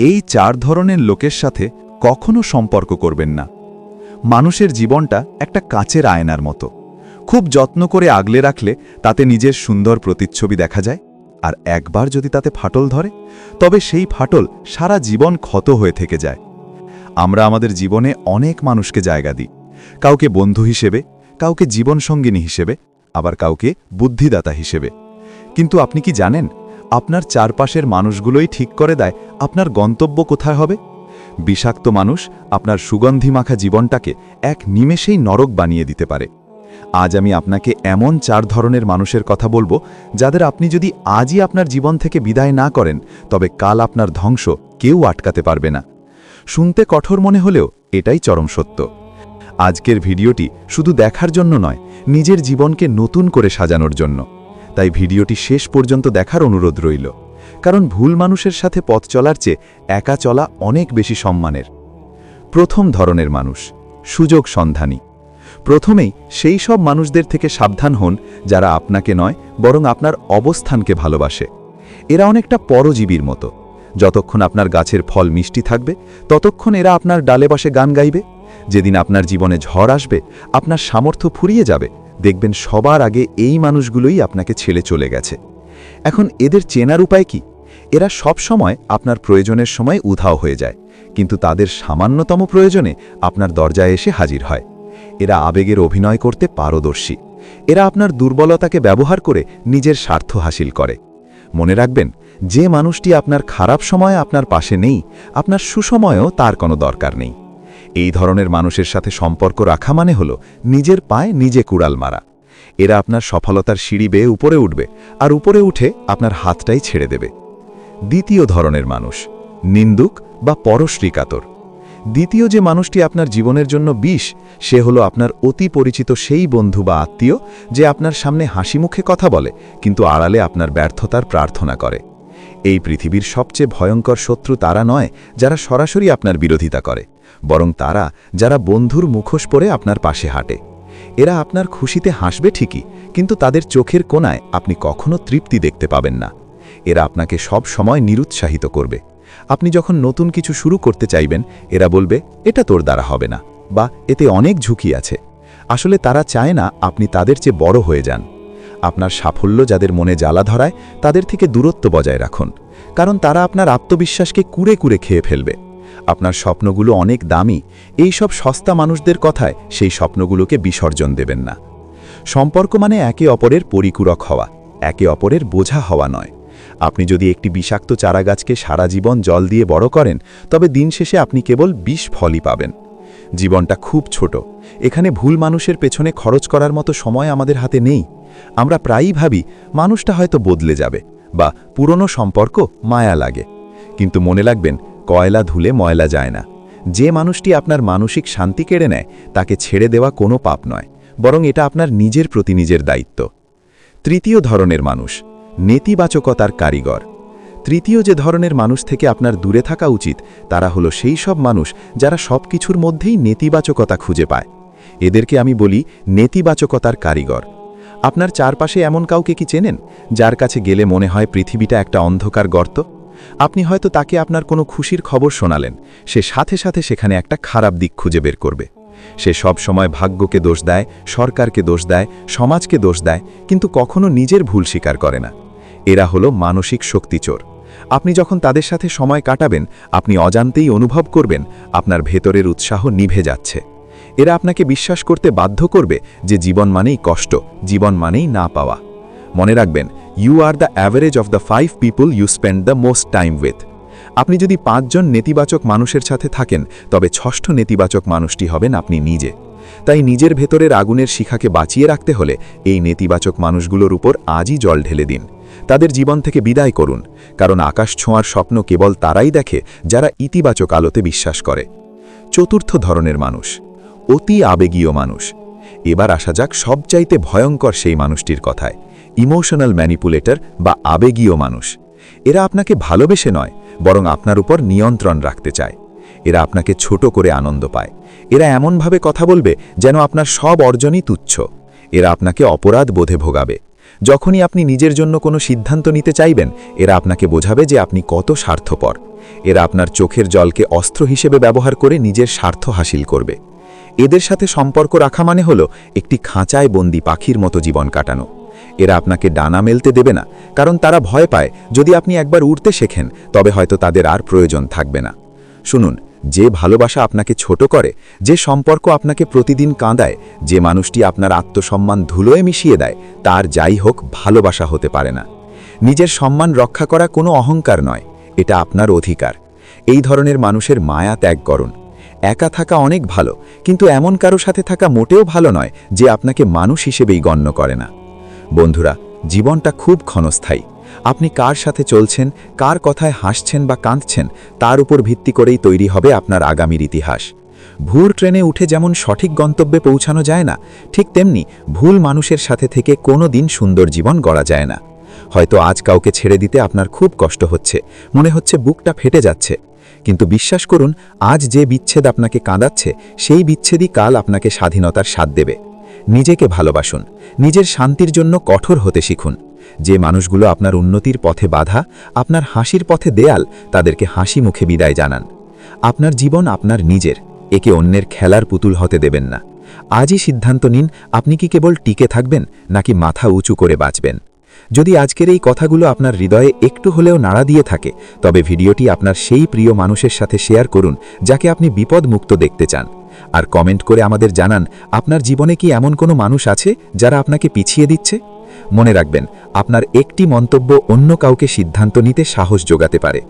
এই চার ধরনের লোকের সাথে কখনো সম্পর্ক করবেন না। মানুষের জীবনটা একটা কাচের আয়নার মতো। খুব যত্ন করে আগলে রাখলে তাতে নিজের সুন্দর প্রতিচ্ছবি দেখা যায়, আর একবার যদি তাতে ফাটল ধরে, তবে সেই ফাটল সারা জীবন ক্ষত হয়ে থেকে যায়। আমরা আমাদের জীবনে অনেক মানুষকে জায়গা দিই। কাউকে বন্ধু হিসেবে, কাউকে জীবনসঙ্গিনী হিসেবে, আবার কাউকে বুদ্ধিদাতা হিসেবে। কিন্তু আপনি কি জানেন আপনার চারপাশের মানুষগুলোই ঠিক করে দেয়, আপনার গন্তব্য কোথায় হবে? বিষাক্ত মানুষ আপনার সুগন্ধি মাখা জীবনটাকে এক নিমেষেই নরক বানিয়ে দিতে পারে। আজ আমি আপনাকে এমন চার ধরনের মানুষের কথা বলব, যাদের আপনি যদি আজই আপনার জীবন থেকে বিদায় না করেন, তবে কাল আপনার ধ্বংস কেউ আটকাতে পারবে না। শুনতে কঠোর মনে হলেও এটাই চরম সত্য। আজকের ভিডিওটি শুধু দেখার জন্য নয়, নিজের জীবনকে নতুন করে সাজানোর জন্য। তাই ভিডিওটি শেষ পর্যন্ত দেখার অনুরোধ রইল। কারণ ভুল মানুষের সাথে পথ চলার চেয়ে একা চলা অনেক বেশি সম্মানের। প্রথম ধরনের মানুষ, সুযোগ সন্ধানী। প্রথমেই সেই সব মানুষদের থেকে সাবধান হন যারা আপনাকে নয়, বরং আপনার অবস্থানকে ভালোবাসে। এরা অনেকটা পরজীবীর মতো। যতক্ষণ আপনার গাছের ফল মিষ্টি থাকবে, ততক্ষণ এরা আপনার ডালে বসে গান গাইবে। যেদিন আপনার জীবনে ঝড় আসবে, আপনার সামর্থ্য ফুরিয়ে যাবে দেখবেন সবার আগে এই মানুষগুলোই আপনাকে ছেড়ে চলে গেছে। এখন এদের চেনার উপায় কি? এরা সব সময় আপনার প্রয়োজনের সময় উধাও হয়ে যায়, কিন্তু তাদের সামান্যতম প্রয়োজনে আপনার দরজায় এসে হাজির হয়। এরা আবেগের অভিনয় করতে পারদর্শী। এরা আপনার দুর্বলতাকে ব্যবহার করে নিজের স্বার্থ হাসিল করে। মনে রাখবেন, যে মানুষটি আপনার খারাপ সময়ে আপনার পাশে নেই, আপনার সুসময়েও তার কোনো দরকার নেই। এই ধরনের মানুষের সাথে সম্পর্ক রাখা মানে হল নিজের পায়ে নিজে কুড়াল মারা। এরা আপনার সফলতার সিঁড়ি বেয়ে উপরে উঠবে আর উপরে উঠে আপনার হাতটাই ছেড়ে দেবে। দ্বিতীয় ধরনের মানুষ, নিন্দুক বা পরশ্রীকাতর। দ্বিতীয় যে মানুষটি আপনার জীবনের জন্য বিষ, সে হলো আপনার অতি পরিচিত সেই বন্ধু বা আত্মীয় যে আপনার সামনে হাসি মুখে কথা বলে, কিন্তু আড়ালে আপনার ব্যর্থতার প্রার্থনা করে। এই পৃথিবীর সবচেয়ে ভয়ঙ্কর শত্রু তারা নয়, যারা সরাসরি আপনার বিরোধিতা করে। বরং তারা, যারা বন্ধুর মুখোশ পরে আপনার পাশে হাঁটে। এরা আপনার খুশিতে হাসবে ঠিকই, কিন্তু তাদের চোখের কোনায় আপনি কখনো তৃপ্তি দেখতে পাবেন না। এরা আপনাকে সব সময় নিরুৎসাহিত করবে। আপনি যখন নতুন কিছু শুরু করতে চাইবেন, এরা বলবে, এটা তোর দ্বারা হবে না বা, এতে অনেক ঝুঁকি আছে আসলে তারা চায় না আপনি তাদের চেয়ে বড় হয়ে যান। আপনার সাফল্য যাদের মনে জ্বালা ধরায়, তাদের থেকে দূরত্ব বজায় রাখুন। কারণ তারা আপনার আত্মবিশ্বাসকে কুড়ে কুড়ে খেয়ে ফেলবে। আপনার স্বপ্নগুলো অনেক দামি। এই সব সস্তা মানুষদের কথায় সেই স্বপ্নগুলোকে বিসর্জন দেবেন না। সম্পর্ক মানে একে অপরের পরিপূরক হওয়া, একে অপরের বোঝা হওয়া নয়। আপনি যদি একটি বিষাক্ত চারাগাছকে সারা জীবন জল দিয়ে বড় করেন, তবে দিন শেষে আপনি কেবল বিষ ফলই পাবেন। জীবনটা খুব ছোট। এখানে ভুল মানুষের পেছনে খরচ করার মতো সময় আমাদের হাতে নেই। আমরা প্রায়ই ভাবি, মানুষটা হয়তো বদলে যাবে, বা পুরনো সম্পর্ক মায়া লাগে। কিন্তু মনে রাখবেন কয়লা ধুলে ময়লা যায় না। যে মানুষটি আপনার মানসিক শান্তি কেড়ে নেয়, তাকে ছেড়ে দেওয়া কোনো পাপ নয়, বরং এটা আপনার নিজের প্রতি নিজের দায়িত্ব। তৃতীয় ধরনের মানুষ, নেতিবাচকতার কারিগর। তৃতীয় যে ধরনের মানুষ থেকে আপনার দূরে থাকা উচিত, তারা হলো সেই সব মানুষ যারা সব কিছুর মধ্যেই নেতিবাচকতা খুঁজে পায়। এদেরকে আমি বলি নেতিবাচকতার কারিগর। আপনার চারপাশে এমন কাউকে কি চেনেন, যার কাছে গেলে মনে হয় পৃথিবীটা একটা অন্ধকার গর্ত? আপনি হয়তো তাকে আপনার কোনো খুশির খবর শোনালেন। সে সাথে সাথে সেখানে একটা খারাপ দিক খুঁজে বের করবে। সে সব সময় ভাগ্যকে দোষ দেয়, সরকারকে দোষ দেয়, সমাজকে দোষ দেয়, কিন্তু কখনো নিজের ভুল স্বীকার করে না। এরা হলো মানসিক শক্তিচোর আপনি যখন তাদের সাথে সময় কাটাবেন, আপনি অজান্তেই অনুভব করবেন, আপনার ভেতরের উৎসাহ নিভে যাচ্ছে। এরা আপনাকে বিশ্বাস করতে বাধ্য করবে যে জীবন মানেই কষ্ট, জীবন মানেই না পাওয়া। মনে রাখবেন you are the average of the five people you spend the most time with আপনি যদি পাঁচজন নেতিবাচক মানুষের সাথে থাকেন, তবে ষষ্ঠ নেতিবাচক মানুষটি হবেন আপনি নিজে। তাই নিজের ভেতরের আগুনের শিখাকে বাঁচিয়ে রাখতে হলে এই নেতিবাচক মানুষগুলোর উপর আজই জল ঢেলে দিন। তাদের জীবন থেকে বিদায় করুন, কারণ আকাশ ছোঁয়ার স্বপ্ন কেবল তারাই দেখে, যারা ইতিবাচক আলোতে বিশ্বাস করে। চতুর্থ ধরনের মানুষ, অতি আবেগীয় মানুষ। এবার আসা যাক সবচাইতে ভয়ঙ্কর সেই মানুষটির কথায়। ইমোশনাল ম্যানিপুলেটর বা আবেগীয় মানুষ। এরা আপনাকে ভালোবেসে নয়, বরং আপনার উপর নিয়ন্ত্রণ রাখতে চায়। এরা আপনাকে ছোট করে আনন্দ পায়। এরা এমনভাবে কথা বলবে যেন আপনার সব অর্জনই তুচ্ছ। এরা আপনাকে অপরাধ বোধে ভোগাবে। যখনই আপনি নিজের জন্য কোনো সিদ্ধান্ত নিতে চাইবেন, এরা আপনাকে বোঝাবে যে আপনি কত স্বার্থপর। এরা আপনার চোখের জলকে অস্ত্র হিসেবে ব্যবহার করে নিজের স্বার্থ হাসিল করবে। এদের সাথে সম্পর্ক রাখা মানে হলো একটি খাঁচায় বন্দি পাখির মতো জীবন কাটানো। এরা আপনাকে ডানা মেলতে দেবে না, কারণ তারা ভয় পায় যদি আপনি একবার উড়তে শেখেন, তবে হয়তো তাদের আর প্রয়োজন থাকবে না। শুনুন, যে ভালোবাসা আপনাকে ছোট করে, যে সম্পর্ক আপনাকে প্রতিদিন কাঁদায়, যে মানুষটি আপনার আত্মসম্মান ধুলোয় মিশিয়ে দেয়, তার যাই হোক ভালোবাসা হতে পারে না। নিজের সম্মান রক্ষা করা কোনো অহংকার নয়, এটা আপনার অধিকার। এই ধরনের মানুষের মায়া ত্যাগ করুন। একা থাকা অনেক ভালো, কিন্তু এমন কারও সাথে থাকা মোটেও ভালো নয়, যে আপনাকে মানুষ হিসেবেই গণ্য করে না। বন্ধুরা, জীবনটা খুব ক্ষণস্থায়ী। আপনি কার সাথে চলছেন, কার কথায় হাসছেন বা কাঁদছেন, তার উপর ভিত্তি করেই তৈরি হবে আপনার আগামীর ইতিহাস। ভুল ট্রেনে উঠে যেমন সঠিক গন্তব্যে পৌঁছানো যায় না, ঠিক তেমনি ভুল মানুষের সাথে থেকে কোনো দিন সুন্দর জীবন গড়া যায় না। হয়তো আজ কাউকে ছেড়ে দিতে আপনার খুব কষ্ট হচ্ছে, মনে হচ্ছে বুকটা ফেটে যাচ্ছে। কিন্তু বিশ্বাস করুন, আজ যে বিচ্ছেদ আপনাকে কাঁদাচ্ছে, সেই বিচ্ছেদই কাল আপনাকে স্বাধীনতার স্বাদ দেবে। নিজেকে ভালোবাসুন, নিজের শান্তির জন্য কঠোর হতে শিখুন। যে মানুষগুলো আপনার উন্নতির পথে বাধা, আপনার হাসির পথে দেয়াল, তাদেরকে হাসি মুখে বিদায় জানান। আপনার জীবন আপনার নিজের, একে অন্যের খেলার পুতুল হতে দেবেন না। আজই সিদ্ধান্ত নিন, আপনি কি কেবল টিকে থাকবেন, নাকি মাথা উঁচু করে বাঁচবেন। যদি আজকের এই কথাগুলো আপনার হৃদয়ে একটু হলেও নাড়া দিয়ে থাকে, তবে ভিডিওটি আপনার সেই প্রিয় মানুষের সাথে শেয়ার করুন, যাকে আপনি বিপদমুক্ত দেখতে চান। আর কমেন্ট করে আমাদের জানান, আপনার জীবনে কি এমন কোনো মানুষ আছে যারা আপনাকে পিছিয়ে দিচ্ছে? মনে রাখবেন, আপনার একটি মন্তব্য অন্য কাউকে সিদ্ধান্ত নিতে সাহস যোগাতে পারে।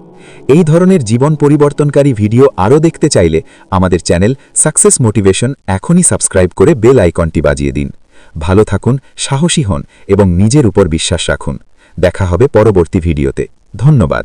এই ধরনের জীবন পরিবর্তনকারী ভিডিও আরও দেখতে চাইলে আমাদের চ্যানেল সাকসেস মোটিভেশন এখনই সাবস্ক্রাইব করে বেল আইকনটি বাজিয়ে দিন। ভালো থাকুন, সাহসী হন এবং নিজের উপর বিশ্বাস রাখুন। দেখা হবে পরবর্তী ভিডিওতে। ধন্যবাদ।